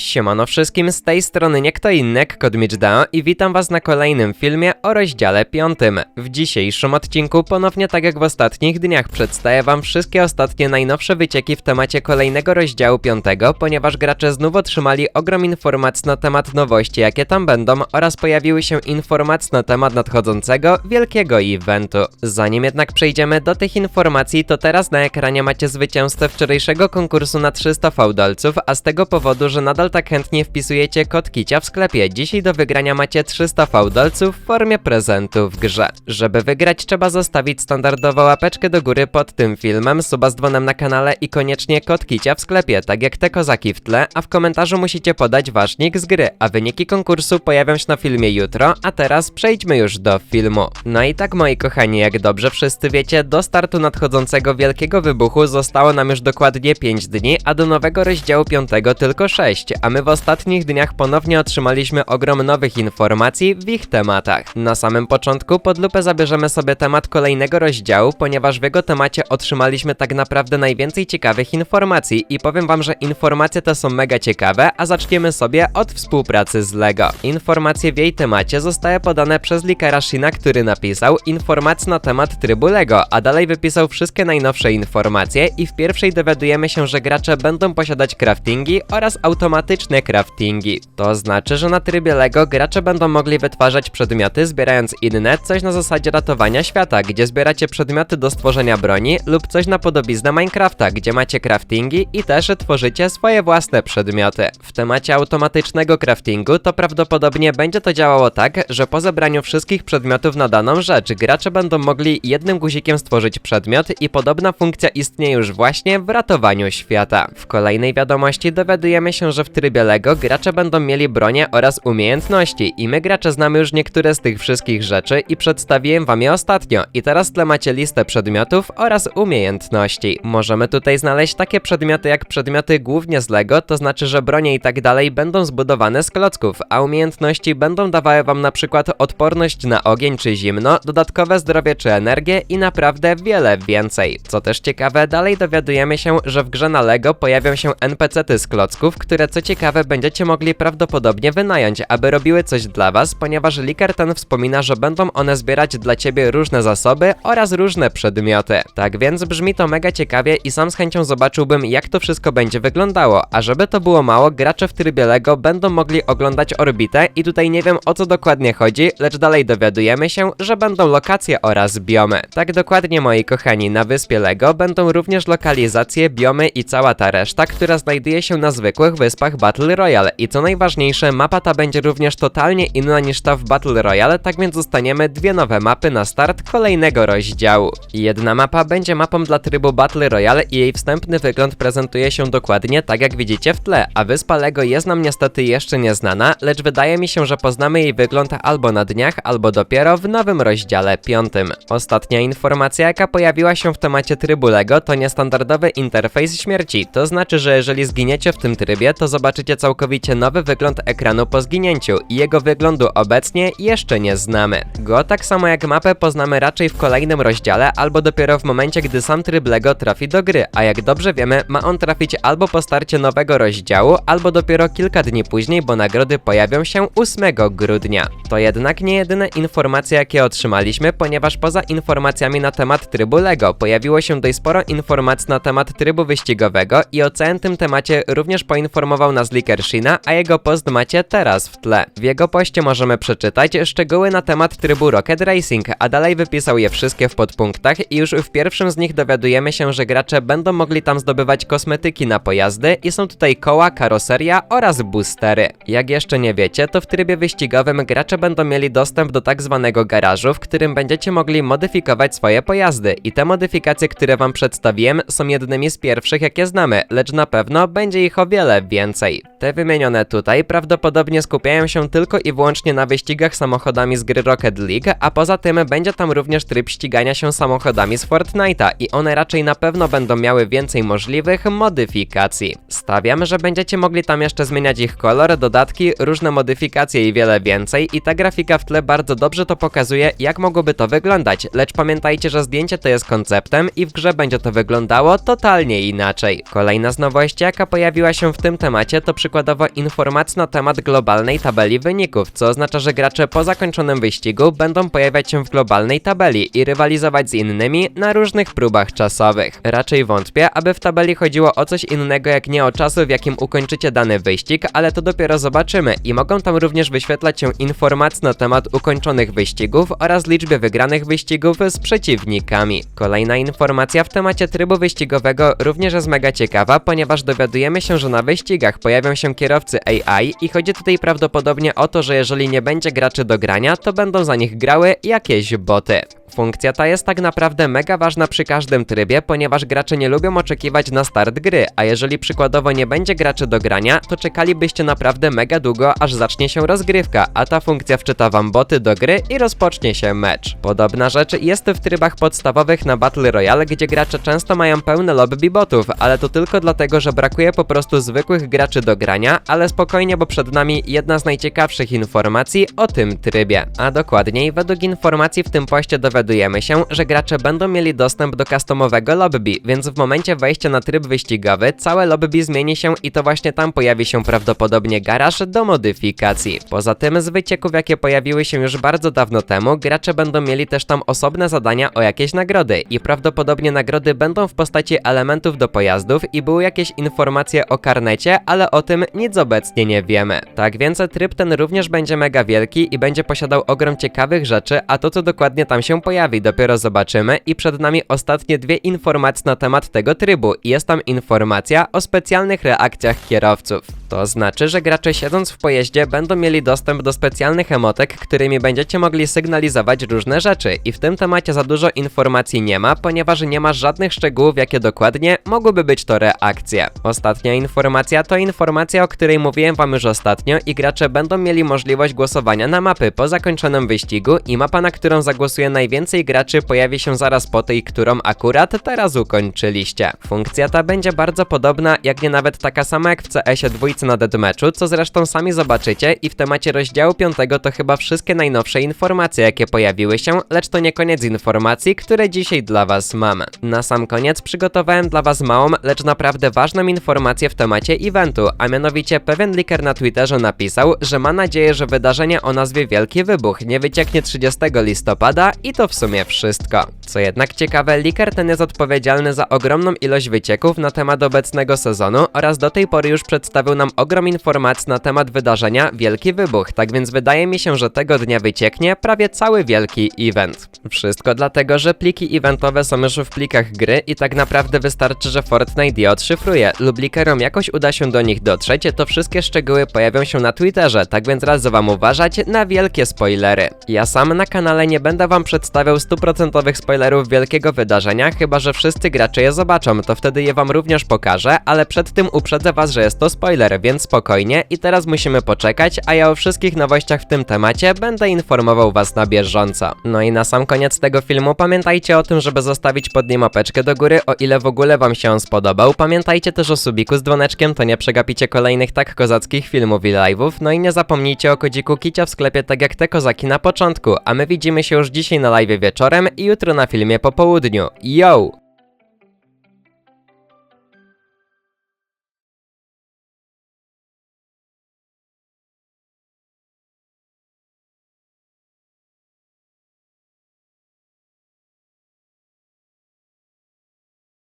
Siemano wszystkim, z tej strony nie kto inny jak Kodmicz Dao i witam was na kolejnym filmie o rozdziale piątym. W dzisiejszym odcinku ponownie tak jak w ostatnich dniach przedstawię wam wszystkie ostatnie najnowsze wycieki w temacie kolejnego rozdziału piątego, ponieważ gracze znów otrzymali ogrom informacji na temat nowości jakie tam będą oraz pojawiły się informacje na temat nadchodzącego wielkiego eventu. Zanim jednak przejdziemy do tych informacji, to teraz na ekranie macie zwycięzcę wczorajszego konkursu na 300 fałdolców, a z tego powodu, że nadal tak chętnie wpisujecie kod Kicia w sklepie. Dzisiaj do wygrania macie 300 fałdolców w formie prezentu w grze. Żeby wygrać trzeba zostawić standardową łapeczkę do góry pod tym filmem, suba z dzwonem na kanale i koniecznie kod Kicia w sklepie, tak jak te kozaki w tle, a w komentarzu musicie podać wasz nick z gry, a wyniki konkursu pojawią się na filmie jutro, a teraz przejdźmy już do filmu. No i tak moi kochani, jak dobrze wszyscy wiecie, do startu nadchodzącego wielkiego wybuchu zostało nam już dokładnie 5 dni, a do nowego rozdziału 5 tylko 6, a my w ostatnich dniach ponownie otrzymaliśmy ogrom nowych informacji w ich tematach. Na samym początku pod lupę zabierzemy sobie temat kolejnego rozdziału, ponieważ w jego temacie otrzymaliśmy tak naprawdę najwięcej ciekawych informacji i powiem wam, że informacje te są mega ciekawe, a zaczniemy sobie od współpracy z LEGO. Informacje w jej temacie zostały podane przez Likera Shina, który napisał informacje na temat trybu LEGO, a dalej wypisał wszystkie najnowsze informacje i w pierwszej dowiadujemy się, że gracze będą posiadać craftingi oraz automatyczne craftingi. To znaczy, że na trybie LEGO gracze będą mogli wytwarzać przedmioty zbierając inne, coś na zasadzie ratowania świata, gdzie zbieracie przedmioty do stworzenia broni lub coś na podobiznę Minecrafta, gdzie macie craftingi i też tworzycie swoje własne przedmioty. W temacie automatycznego craftingu to prawdopodobnie będzie to działało tak, że po zebraniu wszystkich przedmiotów na daną rzecz, gracze będą mogli jednym guzikiem stworzyć przedmiot i podobna funkcja istnieje już właśnie w ratowaniu świata. W kolejnej wiadomości dowiadujemy się, że w trybie LEGO gracze będą mieli bronię oraz umiejętności i my gracze znamy już niektóre z tych wszystkich rzeczy i przedstawiłem wam je ostatnio i teraz tle macie listę przedmiotów oraz umiejętności. Możemy tutaj znaleźć takie przedmioty jak przedmioty głównie z LEGO, to znaczy, że bronie i tak dalej będą zbudowane z klocków, a umiejętności będą dawały wam na przykład odporność na ogień czy zimno, dodatkowe zdrowie czy energię i naprawdę wiele więcej. Co też ciekawe, dalej dowiadujemy się, że w grze na LEGO pojawią się NPC-ty z klocków, które co ciekawe będziecie mogli prawdopodobnie wynająć, aby robiły coś dla was, ponieważ Liker ten wspomina, że będą one zbierać dla ciebie różne zasoby oraz różne przedmioty. Tak więc brzmi to mega ciekawie i sam z chęcią zobaczyłbym jak to wszystko będzie wyglądało, a żeby to było mało, gracze w trybie LEGO będą mogli oglądać orbitę i tutaj nie wiem o co dokładnie chodzi, lecz dalej dowiadujemy się, że będą lokacje oraz biomy. Tak dokładnie moi kochani, na wyspie LEGO będą również lokalizacje, biomy i cała ta reszta, która znajduje się na zwykłych wyspach Battle Royale i co najważniejsze, mapa ta będzie również totalnie inna niż ta w Battle Royale, tak więc dostaniemy dwie nowe mapy na start kolejnego rozdziału. Jedna mapa będzie mapą dla trybu Battle Royale i jej wstępny wygląd prezentuje się dokładnie tak jak widzicie w tle, a wyspa LEGO jest nam niestety jeszcze nieznana, lecz wydaje mi się, że poznamy jej wygląd albo na dniach, albo dopiero w nowym rozdziale piątym. Ostatnia informacja, jaka pojawiła się w temacie trybu LEGO, to niestandardowy interfejs śmierci. To znaczy, że jeżeli zginiecie w tym trybie, to zobaczycie całkowicie nowy wygląd ekranu po zginięciu i jego wyglądu obecnie jeszcze nie znamy. Go tak samo jak mapę poznamy raczej w kolejnym rozdziale, albo dopiero w momencie, gdy sam tryb LEGO trafi do gry, a jak dobrze wiemy, ma on trafić albo po starcie nowego rozdziału, albo dopiero kilka dni później, bo nagrody pojawią się 8 grudnia. To jednak nie jedyne informacje, jakie otrzymaliśmy, ponieważ poza informacjami na temat trybu LEGO pojawiło się dość sporo informacji na temat trybu wyścigowego i o całym tym temacie również poinformował nas Liker Shina, a jego post macie teraz w tle. W jego poście możemy przeczytać szczegóły na temat trybu Rocket Racing, a dalej wypisał je wszystkie w podpunktach i już w pierwszym z nich dowiadujemy się, że gracze będą mogli tam zdobywać kosmetyki na pojazdy i są tutaj koła, karoseria oraz boostery. Jak jeszcze nie wiecie, to w trybie wyścigowym gracze będą mieli dostęp do tak zwanego garażu, w którym będziecie mogli modyfikować swoje pojazdy i te modyfikacje, które wam przedstawiłem są jednymi z pierwszych jakie znamy, lecz na pewno będzie ich o wiele więcej. site. Te wymienione tutaj prawdopodobnie skupiają się tylko i wyłącznie na wyścigach samochodami z gry Rocket League, a poza tym będzie tam również tryb ścigania się samochodami z Fortnite'a i one raczej na pewno będą miały więcej możliwych modyfikacji. Stawiam, że będziecie mogli tam jeszcze zmieniać ich kolor, dodatki, różne modyfikacje i wiele więcej i ta grafika w tle bardzo dobrze to pokazuje jak mogłoby to wyglądać, lecz pamiętajcie, że zdjęcie to jest konceptem i w grze będzie to wyglądało totalnie inaczej. Kolejna z nowości jaka pojawiła się w tym temacie to przykładowo informacja na temat globalnej tabeli wyników, co oznacza, że gracze po zakończonym wyścigu będą pojawiać się w globalnej tabeli i rywalizować z innymi na różnych próbach czasowych. Raczej wątpię, aby w tabeli chodziło o coś innego jak nie o czasu, w jakim ukończycie dany wyścig, ale to dopiero zobaczymy i mogą tam również wyświetlać się informacje na temat ukończonych wyścigów oraz liczbie wygranych wyścigów z przeciwnikami. Kolejna informacja w temacie trybu wyścigowego również jest mega ciekawa, ponieważ dowiadujemy się, że na wyścigach pojawią się kierowcy AI i chodzi tutaj prawdopodobnie o to, że jeżeli nie będzie graczy do grania, to będą za nich grały jakieś boty. Funkcja ta jest tak naprawdę mega ważna przy każdym trybie, ponieważ gracze nie lubią oczekiwać na start gry, a jeżeli przykładowo nie będzie graczy do grania, to czekalibyście naprawdę mega długo, aż zacznie się rozgrywka, a ta funkcja wczyta wam boty do gry i rozpocznie się mecz. Podobna rzecz jest w trybach podstawowych na Battle Royale, gdzie gracze często mają pełne lobby botów, ale to tylko dlatego, że brakuje po prostu zwykłych graczy do grania, ale spokojnie, bo przed nami jedna z najciekawszych informacji o tym trybie. A dokładniej, według informacji w tym poście dowiadujemy się, że gracze będą mieli dostęp do customowego lobby, więc w momencie wejścia na tryb wyścigowy, całe lobby zmieni się i to właśnie tam pojawi się prawdopodobnie garaż do modyfikacji. Poza tym z wycieków, jakie pojawiły się już bardzo dawno temu, gracze będą mieli też tam osobne zadania o jakieś nagrody i prawdopodobnie nagrody będą w postaci elementów do pojazdów i były jakieś informacje o karnecie, ale o tym nic obecnie nie wiemy. Tak więc tryb ten również będzie mega wielki i będzie posiadał ogrom ciekawych rzeczy, a to co dokładnie tam się pojawi dopiero zobaczymy i przed nami ostatnie dwie informacje na temat tego trybu jest tam informacja o specjalnych reakcjach kierowców. To znaczy, że gracze siedząc w pojeździe będą mieli dostęp do specjalnych emotek, którymi będziecie mogli sygnalizować różne rzeczy i w tym temacie za dużo informacji nie ma, ponieważ nie ma żadnych szczegółów, jakie dokładnie mogłyby być to reakcje. Ostatnia informacja to informacja, o której mówiłem wam już ostatnio i gracze będą mieli możliwość głosowania na mapy po zakończonym wyścigu i mapa, na którą zagłosuje najwięcej graczy pojawi się zaraz po tej, którą akurat teraz ukończyliście. Funkcja ta będzie bardzo podobna, jak nie nawet taka sama jak w CS-ie dwójce na deathmatchu, co zresztą sami zobaczycie i w temacie rozdziału 5 to chyba wszystkie najnowsze informacje, jakie pojawiły się, lecz to nie koniec informacji, które dzisiaj dla was mam. Na sam koniec przygotowałem dla was małą, lecz naprawdę ważną informację w temacie eventu, a mianowicie pewien liker na Twitterze napisał, że ma nadzieję, że wydarzenie o nazwie Wielki Wybuch nie wycieknie 30 listopada i to w sumie wszystko. Co jednak ciekawe, liker ten jest odpowiedzialny za ogromną ilość wycieków na temat obecnego sezonu oraz do tej pory już przedstawił nam ogrom informacji na temat wydarzenia Wielki Wybuch, tak więc wydaje mi się, że tego dnia wycieknie prawie cały wielki event. Wszystko dlatego, że pliki eventowe są już w plikach gry i tak naprawdę wystarczy, że Fortnite je odszyfruje lub likerom jakoś uda się do nich dotrzeć, to wszystkie szczegóły pojawią się na Twitterze, tak więc radzę wam uważać na wielkie spoilery. Ja sam na kanale nie będę wam przedstawiał stuprocentowych spoilerów wielkiego wydarzenia, chyba że wszyscy gracze je zobaczą, to wtedy je wam również pokażę, ale przed tym uprzedzę was, że jest to spoiler, więc spokojnie i teraz musimy poczekać, a ja o wszystkich nowościach w tym temacie będę informował was na bieżąco. No i na sam koniec tego filmu pamiętajcie o tym, żeby zostawić pod nim łapeczkę do góry, o ile w ogóle wam się on spodobał. Pamiętajcie też o subiku z dzwoneczkiem, to nie przegapicie kolejnych tak kozackich filmów i live'ów, no i nie zapomnijcie o kodziku Kicia w sklepie tak jak te kozaki na początku, a my widzimy się już dzisiaj na live wieczorem i jutro na filmie po południu. Yo!